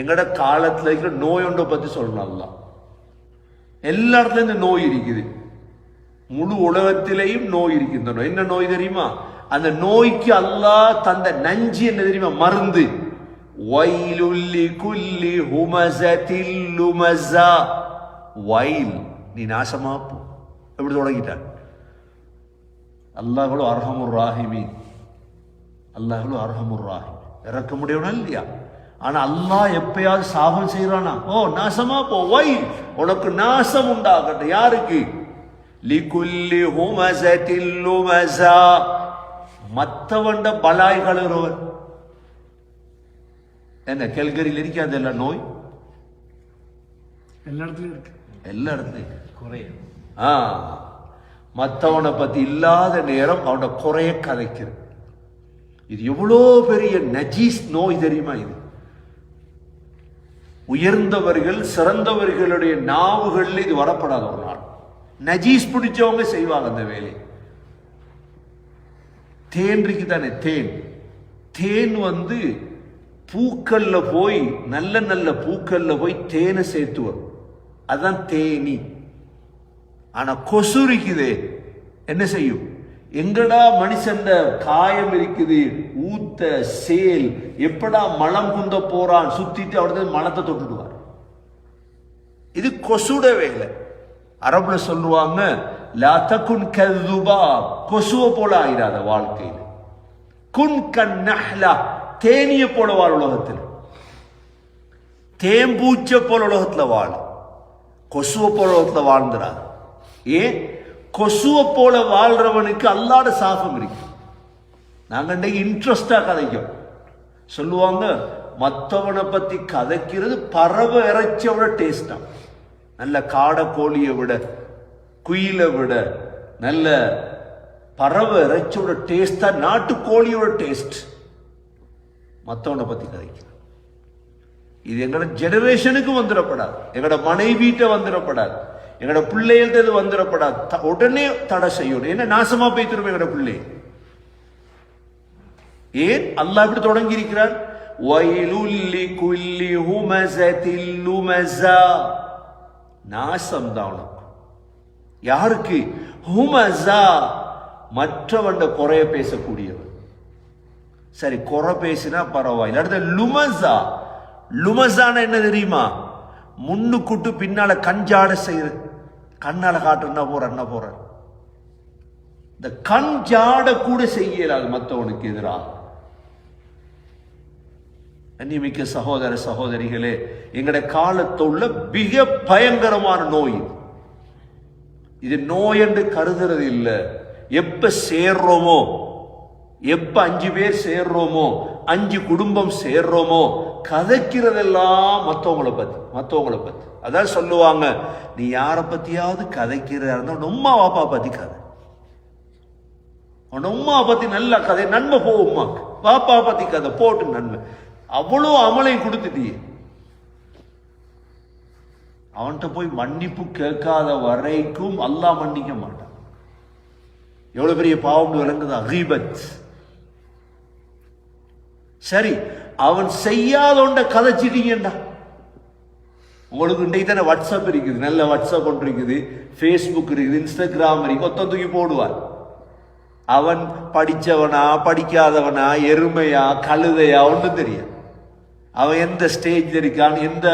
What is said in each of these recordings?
எங்கட காலத்துல இருக்கிற நோய் ஒன்றை பத்தி சொல்லலாம் அல்லாஹ். எல்லா இடத்துலயும் இந்த நோய் இருக்குது. முழு உலகத்திலேயும் நோய் இருக்குது இந்த நோய். என்ன நோய் தெரியுமா? அந்த நோய்க்கு அல்லாஹ் தந்த நஞ்சு என்ன தெரியுமா? மருந்து. வைலுல்லி குல்லி ஹுமசதில் லுமஸா. வைல் நீ நாசமா போ. எப்படி தொடங்கிட்டான் அல்லாஹ்களோ அர்ஹமுர் ராஹிமீன். அல்லாஹ்களோ அர்ஹமுர் ராஹிம். இறக்க முடியவனா இல்லையா? ஆனா அல்லாஹ் எப்பயாவது சாபம் செய்யறானா ஓ நாசமா போ வை. உனக்கு நாசம் உண்டாகட்டும். யாருக்கு? லிகுல்லி ஹுமஸதில் லுமஸா மத்தவண்ட பலாய் கழுகிறவன் என்ன கெல்கரியில் இருக்காது எல்லாம் நோய்? எல்லா இடத்துலயும் இருக்கு. எல்லா இடத்துலையும் குறையும் ஆ. மற்றவனை பத்தி இல்லாத நேரம் அவனோட குறைய கதைக்கிறது. இது எவ்வளோ பெரிய நஜீஸ் நோய் தெரியுமா இது? உயர்ந்தவர்கள் சிறந்தவர்களுடைய நாவுகளில் இது வரப்படாத ஒரு நாள். நஜீஸ் பிடிச்சவங்க செய்வாங்க அந்த வேலையை. தேன் தானே தேன். தேன் வந்து பூக்கள்ல போய் நல்ல நல்ல பூக்கள்ல போய் தேனை சேர்த்து வரும் அதுதான் தேனி. ஆனா கொசு இருக்குது. என்ன செய்யும்? எங்கடா மனுஷன்ட காயம் இருக்குது? ஊத்த சேல். எப்படா மலம் குந்த போறான்? சுத்திட்டு அவர்தான் மலத்தை தொட்டுடுவார். இது கொசுட வேலை. அரபுல சொல்லுவாங்க லா கதுபா. கொசுவ போல ஆயிராத வாழ்க்கையில். குன் கண்ணஹ்லா தேனிய போல வாழ் உலகத்தில். தேம்பூச்ச போல உலகத்துல வாழ். கொசுவ போல உலகத்துல வாழ்ந்துறாங்க ஏன்? கொசுவை போல வாழ்றவனுக்கு அல்லாட சாபம் இருக்கு. நாங்கள் இன்னைக்கு இன்ட்ரெஸ்டாக கதைக்கும். சொல்லுவாங்க மற்றவனை பற்றி கதைக்கிறது பறவை இறைச்சியோட டேஸ்டாக நல்ல காடை கோழியை விட குயிலை விட நல்ல பறவை இறைச்சியோட டேஸ்ட் தான் நாட்டு கோழியோட டேஸ்ட் மற்றவனை பற்றி கதைக்கிறது இது எங்களோட ஜெனரேஷனுக்கு வந்துடப்படாது. எங்களோட மனைவிட்ட வந்துடப்படாது. எங்களோட பிள்ளைகள்ட்ட இது வந்துடப்படாது த- உடனே தடை செய்யணும். என்ன நாசமா போய்த்திரும் எங்களோட பிள்ளை? ஏன்? அல்லாஹ் இப்படி தொடங்கி இருக்கிறார் வயலுல்லி குல்லி ஹுமஸதில் லுமஸா நாசம் தான் யாருக்கு? ஹுமசா மற்றவண்ட குறைய பேசக்கூடியவர் சரி குறை பேசினா பரவாயில்ல. அடுத்த லுமசா லுமசான என்ன தெரியுமா? முன்னுக்குட்டு பின்னால கஞ்சாட செய்யறது. கண்ணால காட்டுனா போற என்ன போற இந்த கண் ஜாட கூட செய்யலாது மற்றவனுக்கு எதிராக. அந்நியமிக்க சகோதர சகோதரிகளே எங்களுடைய காலத்தில் உள்ள மிக பயங்கரமான நோய். இது. இது நோய் என்று கருதுறது இல்லை. எப்ப சேர்றோமோ எப்ப அஞ்சு பேர் சேர்றோமோ அஞ்சு குடும்பம் சேர்றோமோ கதைக்கிறதெல்லாம் மற்றவங்களை பத்தி மற்றவங்களை பத்தி. அதான் சொல்லுவாங்க நீ யாரை பத்தியாவது கதைக்கிறதா இருந்தா உம்மா வாப்பா பத்தி கதை. உன் உம்மா பத்தி நல்லா கதை நன்மை போ உமாக்கு பாப்பா பத்தி கதை போட்டு நன்மை. அவ்வளோ அமலை கொடுத்துட்டியே. அவன்கிட்ட போய் மன்னிப்பு கேட்காத வரைக்கும் அல்லாஹ் மன்னிக்க மாட்டான். எவ்வளவு பெரிய பாவம் விளங்குது? அகீபத். சரி அவன் செய்யாதோண்ட கதைச்சிட்டீங்கடா. உங்களுக்கு இன்றைக்கு தானே வாட்ஸ்அப் இருக்குது நல்ல வாட்ஸ்அப் ஒன்று இருக்குது ஃபேஸ்புக் இருக்குது இன்ஸ்டாகிராம் இருக்குது ஒத்த தூக்கி போடுவார். அவன் படித்தவனா படிக்காதவனா எருமையா கழுதையா ஒன்றும் தெரியாது. அவன் எந்த ஸ்டேஜில் இருக்கான் எந்த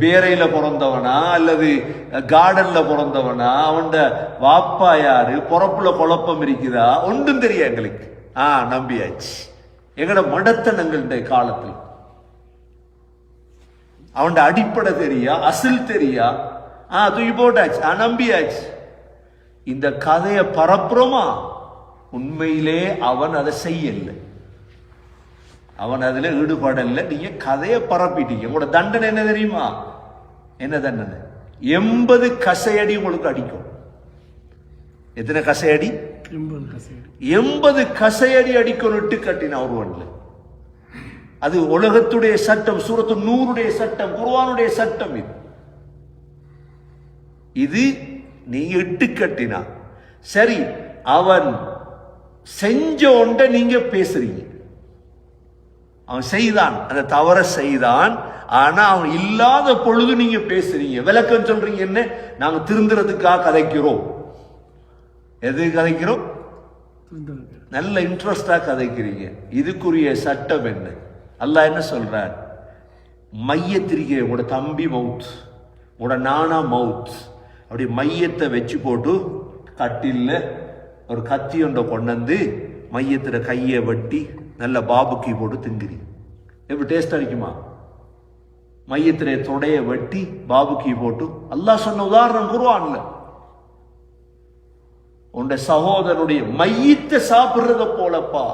பேரையில் பிறந்தவனா அல்லது கார்டனில் பிறந்தவனா அவன்ட வாப்பா யாரு பிறப்புல குழப்பம் இருக்குதா ஒன்றும் தெரியும் எங்களுக்கு. ஆ நம்பியாச்சு. எங்கட மடத்தனங்கள்ட காலத்தில். அவன் அடிப்படை தெரியா அசில் தெரியா? ஆ தூக்கி போட்டாச்சு ஆ நம்பியாச்சு. இந்த கதையை பரப்புறோமா? உண்மையிலே அவன் அதை செய்யலை. அவன் அதுல ஈடுபடல. நீங்க கதையை பரப்பிட்டீங்க. உங்களோட தண்டனை என்ன தெரியுமா? என்ன தண்டனை? எண்பது கசையடி உங்களுக்கு அடிக்கும். எத்தனை கசையடி? எண்பது கசையடி எண்பது இட்டு அடிக்கொண்டு கட்டின ஒருவன்ல அது உலகத்துடைய சட்டம் சூரத்து நூறுடைய சட்டம் குருவானுடைய சட்டம் இது இது நீ இட்டு கட்டினா சரி அவன் செஞ்ச ஒன்றை நீங்க பேசுறீங்க அவன் செய்தான் அந்த தவற செய்தான் ஆனா அவன் இல்லாத பொழுது நீங்க பேசுறீங்க விளக்கம் சொல்றீங்க என்ன நாங்க திருந்துறதுக்காக கதைக்கிறோம் எது கதைக்கிறோம்? நல்ல இன்ட்ரெஸ்டா கதைக்கிறீங்க. இதுக்குரிய சட்டம் என்ன? அல்லாஹ் என்ன சொல்றார் மையத்திரிக்கை உங்களோட தம்பி மவுத் உங்களோட நானா மவுத். அப்படி மையத்தை வச்சு போட்டு கட்டில்ல ஒரு கத்தி ஒன்றை கொண்டு வந்து மையத்துல கையை வெட்டி நல்ல பாபுக்கி போட்டு திங்குறீங்க எப்படி டேஸ்ட் அடிக்குமா மையத்திலே தொடைய வெட்டி பாபுக்கி போட்டு அல்லாஹ் சொன்ன உதாரணம் குருவான்ல உண்ட சகோதரனுடைய மையத்தை சாப்பிடுறத போலப்பா.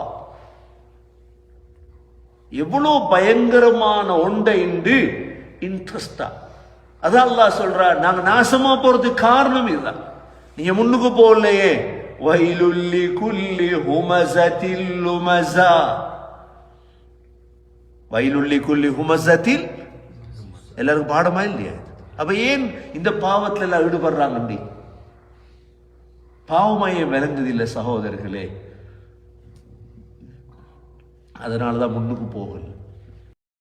எவ்வளோ பயங்கரமான ஒண்டை இன்று இன்ட்ரெஸ்டா அதான் அல்லா சொல்றார் நாங்க நாசமா போறதுக்கு காரணம் இதுதான். நீங்க முன்னுக்கு போகலையே. வயலுல்லி குல்லி ஹுமசத்தில் லுமசா வயலுள்ளி குல்லி ஹுமசத்தில் எல்லாருக்கும் பாடமா இல்லையா? அப்ப ஏன் இந்த பாவத்துல எல்லாம் ஈடுபடுறாங்கண்டி பாவமாய விளங்குதில்லை சகோதரர்களே. அதனால தான் முன்னுக்கு போகல.